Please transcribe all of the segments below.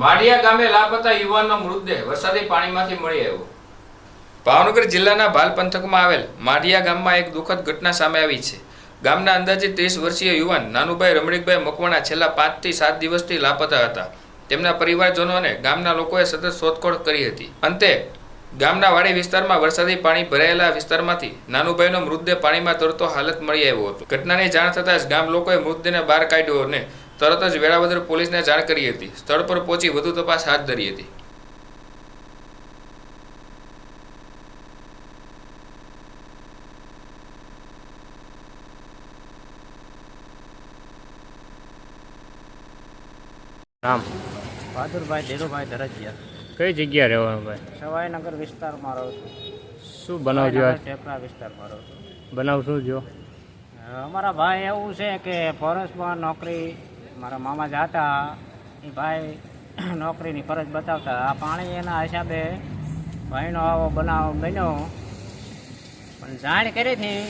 વાડિયા ગામે લાપતા યુવાનનો મૃતદેહ વરસાદી પાણીમાંથી મળી આવ્યો. ભાવનગર જિલ્લાના ભાલ પંથકમાં આવેલ માઢિયા ગામમાં એક દુઃખદ ઘટના સામે આવી છે. ગામના અંદાજે ત્રીસ વર્ષીય યુવાન નાનુભાઈ રમણીકભાઈ મકવાણા છેલ્લા પાંચથી સાત દિવસથી લાપતા હતા. તેમના પરિવારજનોને ગામના લોકોએ સતત શોધખોળ કરી હતી. અંતે ગામના વાડી વિસ્તારમાં વરસાદી પાણી ભરાયેલા વિસ્તારમાંથી નાનુભાઈનો મૃતદેહ પાણીમાં તરતો હાલત મળી આવ્યો હતો. ઘટનાની જાણ થતાં જ ગામ લોકોએ મૃતદેહને બહાર કાઢ્યો અને તરત જ વેળાવદર પોલીસને જાણ કરી હતી. સ્થળ પર પહોંચી વધુ તપાસ હાથ ધરી હતી. નામ બહાદુરભાઈ ધીરુભાઈ ધરજિયા. કઈ જગ્યા રહેવાનું ભાઈ? સવાઈનગર વિસ્તારમાં રહું છું. શું બનાવ સવાઈનગર ચેપરા વિસ્તારમાં રહું છું. બનાવ શું જો અમારા ભાઈ એવું છે કે ફોરેસ્ટમાં નોકરી મારા મામા જાતા એ ભાઈ નોકરીની ફરજ બતાવતા, આ પાણી એના હિસાબે ભાઈનો આવો બનાવ બન્યો. પણ જાણ કરીથી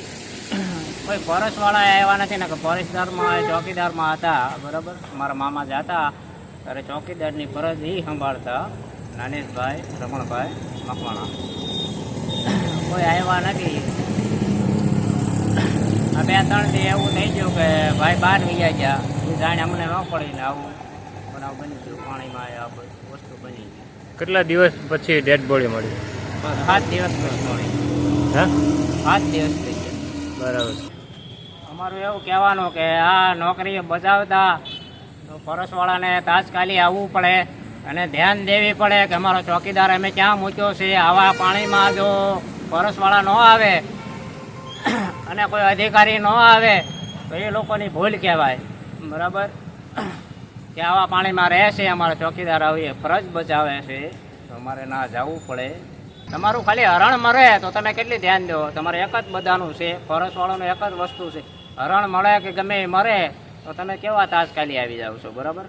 કોઈ પોરસવાળા આવ્યા નથી ને કે પોરસદારમાં ચોકીદારમાં હતા, બરાબર? મારા મામા જાતા ત્યારે ચોકીદારની ફરજ એ સંભાળતા, નાનેશભાઈ, રમણભાઈ મકવાણા. કોઈ આવ્યા નથી. આ બે ત્રણથી એવું થઈ ગયું કે ભાઈ બહાર વૈયા ગયા. એ જાણે અમને ન પડી ને આવું બનાવ બની ગયું પાણીમાં આ વસ્તુ બની ગઈ. કેટલા દિવસ પછી ડેડ બોડી મળી? સાત દિવસ પછી મળી. હે? સાત દિવસ થઈ ગયા. બરાબર. અમારું એવું કહેવાનું કે આ નોકરી બજાવતા તો ફરસવાળાને તાજકાલી આવવું પડે અને ધ્યાન દેવી પડે કે અમારો ચોકીદાર અમે ક્યાં મૂક્યો છે? આવા પાણીમાં જો ફરસવાળા ન આવે અને કોઈ અધિકારી ન આવે, તો એ લોકોની ભૂલ કહેવાય. બરાબર? કે આવા પાણીમાં રહે છે અમારા ચોકીદાર આવીએ, ફરજ બજાવે છે. તો અમારે ના જવું પડે. તમારું ખાલી હરણ મરે તો તમે કેટલી ધ્યાન દો? તમારે એક જ બધાનું છે, ફરસવાળાનું એક જ વસ્તુ છે. હરણ મળે કે ગમે એ મરે, તો તમે કેવા તાજકાલી આવી જાવ છો? બરાબર?